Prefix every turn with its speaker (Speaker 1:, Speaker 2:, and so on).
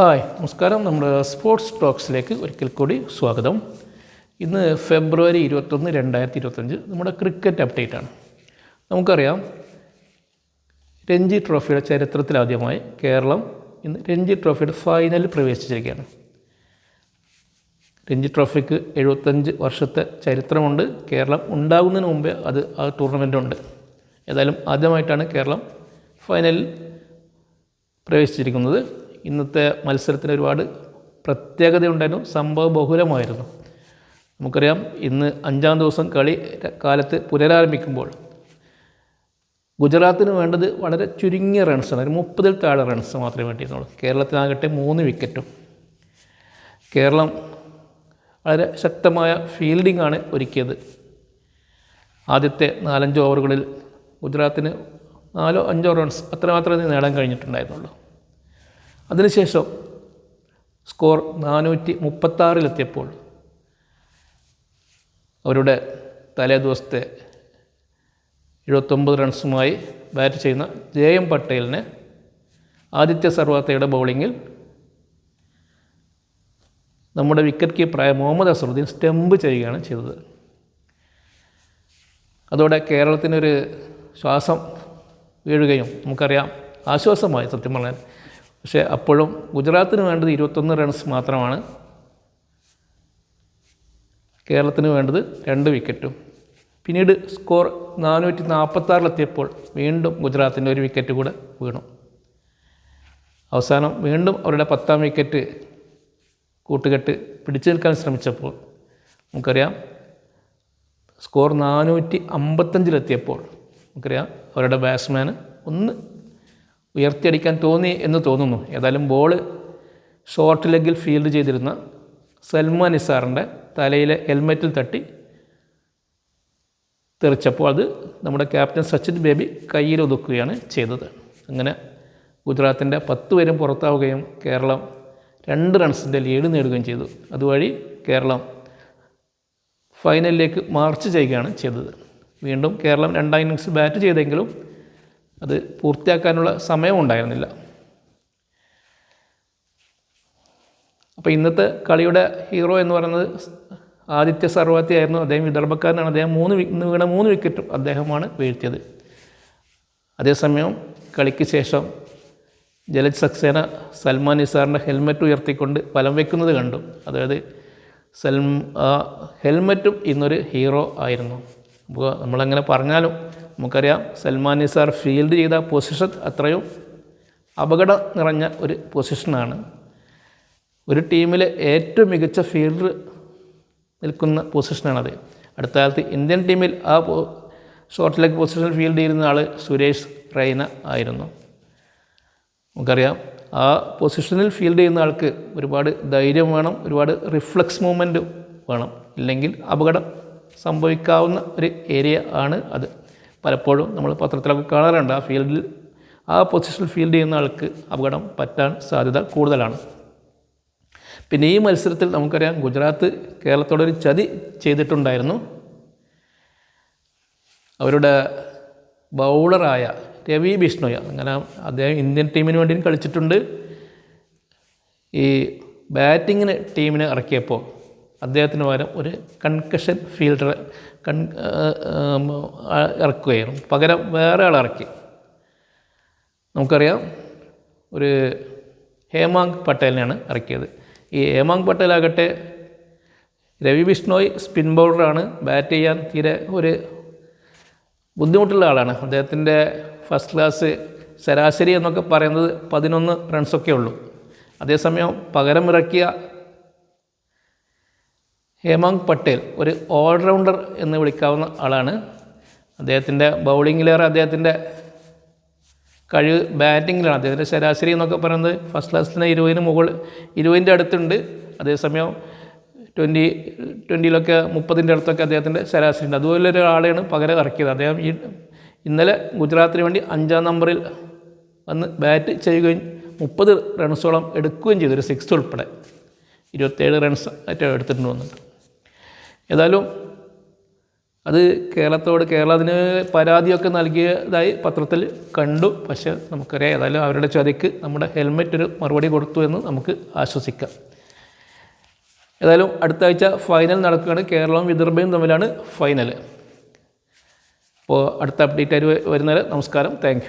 Speaker 1: Hi നമസ്കാരം. നമ്മുടെ sports ടോക്സിലേക്ക് ഒരിക്കൽ കൂടി സ്വാഗതം. ഇന്ന് ഫെബ്രുവരി ഇരുപത്തൊന്ന് രണ്ടായിരത്തി ഇരുപത്തഞ്ച് നമ്മുടെ ക്രിക്കറ്റ് അപ്ഡേറ്റ് ആണ്. നമുക്കറിയാം രഞ്ജി ട്രോഫിയുടെ ചരിത്രത്തിലാദ്യമായി കേരളം ഇന്ന് രഞ്ജി ട്രോഫിയുടെ ഫൈനലിൽ പ്രവേശിച്ചിരിക്കുകയാണ്. രഞ്ജി ട്രോഫിക്ക് എഴുപത്തഞ്ച് വർഷത്തെ ചരിത്രമുണ്ട്. കേരളം ഉണ്ടാകുന്നതിന് മുമ്പേ അത് ആ ടൂർണമെന്റ് ഉണ്ട് ഏതായാലും ആദ്യമായിട്ടാണ് കേരളം ഫൈനലിൽ പ്രവേശിച്ചിരിക്കുന്നത്. ഇന്നത്തെ മത്സരത്തിന് ഒരുപാട് പ്രത്യേകതയുണ്ടായിരുന്നു സംഭവ ബഹുലമായിരുന്നു. നമുക്കറിയാം ഇന്ന് അഞ്ചാം ദിവസം കളി കാലത്ത് പുനരാരംഭിക്കുമ്പോൾ ഗുജറാത്തിന് വേണ്ടത് വളരെ ചുരുങ്ങിയ റൺസാണ് ഒരു മുപ്പതിൽ താഴെ റൺസ് മാത്രമേ വേണ്ടിയിരുന്നുള്ളൂ. കേരളത്തിനാകട്ടെ മൂന്ന് വിക്കറ്റും കേരളം വളരെ ശക്തമായ ഫീൽഡിംഗ് ആണ് ഒരുക്കിയത്. ആദ്യത്തെ നാലഞ്ച് ഓവറുകളിൽ ഗുജറാത്തിന് നാലോ അഞ്ചോ റൺസ് അത്രമാത്രമേ നേടാൻ കഴിഞ്ഞിട്ടുണ്ടായിരുന്നുള്ളൂ. അതിനുശേഷം സ്കോർ നാനൂറ്റി മുപ്പത്താറിലെത്തിയപ്പോൾ അവരുടെ തലേ ദിവസത്തെ എഴുപത്തൊമ്പത് റൺസുമായി ബാറ്റ് ചെയ്യുന്ന ജെ എം പട്ടേലിനെ ആദിത്യ സർവാത്തയുടെ ബൗളിങ്ങിൽ നമ്മുടെ വിക്കറ്റ് കീപ്പറായ മുഹമ്മദ് അസറുദ്ദീൻ സ്റ്റംപ് ചെയ്യുകയാണ് ചെയ്തത്. അതോടെ കേരളത്തിനൊരു ശ്വാസം വീഴുകയും നമുക്കറിയാം ആശ്വാസമായി സത്യം പറഞ്ഞാൽ. പക്ഷേ അപ്പോഴും ഗുജറാത്തിന് വേണ്ടത് ഇരുപത്തൊന്ന് റൺസ് മാത്രമാണ്. കേരളത്തിന് വേണ്ടത് രണ്ട് വിക്കറ്റും പിന്നീട് സ്കോർ നാനൂറ്റി നാൽപ്പത്താറിലെത്തിയപ്പോൾ വീണ്ടും ഗുജറാത്തിന്റെ ഒരു വിക്കറ്റ് കൂടെ വീണു. അവസാനം വീണ്ടും അവരുടെ പത്താം വിക്കറ്റ് കൂട്ടുകെട്ട് പിടിച്ചു നിൽക്കാൻ ശ്രമിച്ചപ്പോൾ നമുക്കറിയാം സ്കോർ നാനൂറ്റി അമ്പത്തഞ്ചിലെത്തിയപ്പോൾ നമുക്കറിയാം അവരുടെ ബാറ്റ്സ്മാന് ഒന്ന് ഉയർത്തിയടിക്കാൻ തോന്നി എന്ന് തോന്നുന്നു. ഏതായാലും ബോൾ ഷോർട്ട് ലെഗിൽ ഫീൽഡ് ചെയ്തിരുന്ന സൽമാൻ നിസാറിന്റെ തലയിലെ ഹെൽമെറ്റിൽ തട്ടി തെറിച്ചപ്പോൾ അത് നമ്മുടെ ക്യാപ്റ്റൻ സച്ചിൻ ബേബി കയ്യിൽ ഒതുക്കുകയാണ് ചെയ്തത്. അങ്ങനെ ഗുജറാത്തിന്റെ പത്ത് പേരും പുറത്താവുകയും കേരളം രണ്ട് റൺസിന്റെ ലീഡ് നേടുകയും ചെയ്തു. അതുവഴി കേരളം ഫൈനലിലേക്ക് മാർച്ച് ചെയ്യുകയാണ് ചെയ്തത്. വീണ്ടും കേരളം രണ്ടാം ഇന്നിങ്സ് ബാറ്റ് ചെയ്തെങ്കിലും അത് പൂർത്തിയാക്കാനുള്ള സമയമുണ്ടായിരുന്നില്ല അപ്പോൾ ഇന്നത്തെ കളിയുടെ ഹീറോ എന്ന് പറയുന്നത് ആദിത്യ സർവാത്തി ആയിരുന്നു. അദ്ദേഹം വിദർഭക്കാരനാണ്. അദ്ദേഹം മൂന്ന് വീണ മൂന്ന് വിക്കറ്റും അദ്ദേഹമാണ് വീഴ്ത്തിയത്. അതേസമയം കളിക്ക് ശേഷം ജലജ് സക്സേന സൽമാൻ നിസാറിന്റെ ഹെൽമെറ്റ് ഉയർത്തിക്കൊണ്ട് ഫലം വയ്ക്കുന്നത് കണ്ടു. അതായത് സൽം ഹെൽമെറ്റും ഇന്നൊരു ഹീറോ ആയിരുന്നു. അപ്പോൾ നമ്മളങ്ങനെ പറഞ്ഞാലും നമുക്കറിയാം സൽമാൻ നിസാർ ഫീൽഡ് ചെയ്ത പൊസിഷൻ അത്രയും അപകടം നിറഞ്ഞ ഒരു പൊസിഷനാണ്. ഒരു ടീമിലെ ഏറ്റവും മികച്ച ഫീൽഡർ നിൽക്കുന്ന പൊസിഷനാണത്. അടുത്ത കാലത്ത് ഇന്ത്യൻ ടീമിൽ ആ ഷോർട്ട് ലെഗ് പൊസിഷനിൽ ഫീൽഡ് ചെയ്യുന്ന ആൾ സുരേഷ് റൈന ആയിരുന്നു. നമുക്കറിയാം ആ പൊസിഷനിൽ ഫീൽഡ് ചെയ്യുന്ന ആൾക്ക് ഒരുപാട് ധൈര്യം വേണം ഒരുപാട് റിഫ്ലക്സ് മൂവ്മെന്റ് വേണം. ഇല്ലെങ്കിൽ അപകടം സംഭവിക്കാവുന്ന ഒരു ഏരിയ ആണ് അത്. പലപ്പോഴും നമ്മൾ പത്രത്തിലൊക്കെ കാണാറുണ്ട്. ആ ഫീൽഡിൽ ആ പൊസിഷനിൽ ഫീൽഡ് ചെയ്യുന്ന ആൾക്ക് അപകടം പറ്റാൻ സാധ്യത കൂടുതലാണ്. പിന്നെ ഈ മത്സരത്തിൽ നമുക്കറിയാം ഗുജറാത്ത് കേരളത്തോടൊരു ചതി ചെയ്തിട്ടുണ്ടായിരുന്നു. അവരുടെ ബൗളറായ രവി ബിഷ്ണോയ അങ്ങനെ അദ്ദേഹം ഇന്ത്യൻ ടീമിന് വേണ്ടിയും കളിച്ചിട്ടുണ്ട്. ഈ ബാറ്റിങ്ങിന് ടീമിനെ ഇറക്കിയപ്പോൾ അദ്ദേഹത്തിന് പകരം ഒരു കൺകഷൻ ഫീൽഡർ കൺ ഇറക്കുകയായിരുന്നു. പകരം വേറെ ആൾ ഇറക്കി. നമുക്കറിയാം ഒരു ഹേമാങ് പട്ടേലിനെയാണ് ഇറക്കിയത്. ഈ ഹേമാങ് പട്ടേലാകട്ടെ രവി ബിഷ്ണോയ് സ്പിൻ ബൗളറാണ് ബാറ്റ് ചെയ്യാൻ തീരെ ഒരു ബുദ്ധിമുട്ടുള്ള ആളാണ്. അദ്ദേഹത്തിന്റെ ഫസ്റ്റ് ക്ലാസ് ശരാശരി എന്നൊക്കെ പറയുന്നത് പതിനൊന്ന് റൺസൊക്കെ ഉള്ളൂ. അതേസമയം പകരം ഇറക്കിയ ഹേമാങ് പട്ടേൽ ഒരു ഓൾറൗണ്ടർ എന്ന് വിളിക്കാവുന്ന ആളാണ്. അദ്ദേഹത്തിന്റെ ബൗളിങ്ങിലേറെ അദ്ദേഹത്തിന്റെ കഴിവ് ബാറ്റിങ്ങിലാണ്. അദ്ദേഹത്തിന്റെ ശരാശരി എന്നൊക്കെ പറയുന്നത് ഫസ്റ്റ് ക്ലാസ്സിന് ഇരുപതിന് മുകളിൽ ഇരുപതിന്റെ അടുത്തുണ്ട്. അതേസമയം ട്വന്റി ട്വന്റിയിലൊക്കെ മുപ്പതിന്റെ അടുത്തൊക്കെ അദ്ദേഹത്തിന്റെ ശരാശരി ഉണ്ട് അതുപോലെ ഒരാളെയാണ് പകരം ഇറക്കിയത്. അദ്ദേഹം ഈ ഇന്നലെ ഗുജറാത്തിന് വേണ്ടി അഞ്ചാം നമ്പറിൽ വന്ന് ബാറ്റ് ചെയ്യുകയും മുപ്പത് റൺസോളം എടുക്കുകയും ചെയ്തു. ഒരു സിക്സ് ഉൾപ്പെടെ. ഇരുപത്തേഴ് റൺസ് ഏറ്റവും എടുത്തിട്ടുണ്ട് വന്നിട്ട് ഏതായാലും അത് കേരളത്തോട് കേരളം അതിന് പരാതിയൊക്കെ നൽകിയതായി പത്രത്തിൽ കണ്ടു. പക്ഷേ നമുക്കറിയാം ഏതായാലും അവരുടെ ചതിക്ക് നമ്മുടെ ഹെൽമെറ്റ് ഒരു മറുപടി കൊടുത്തു എന്ന് നമുക്ക് ആശ്വസിക്കാം. ഏതായാലും അടുത്ത ആഴ്ച ഫൈനൽ നടക്കുകയാണ്. കേരളവും വിദർഭയും തമ്മിലാണ് ഫൈനൽ അപ്പോൾ അടുത്ത അപ്ഡേറ്റ് ആയിട്ട് വരുന്നവരെ നമസ്കാരം. താങ്ക്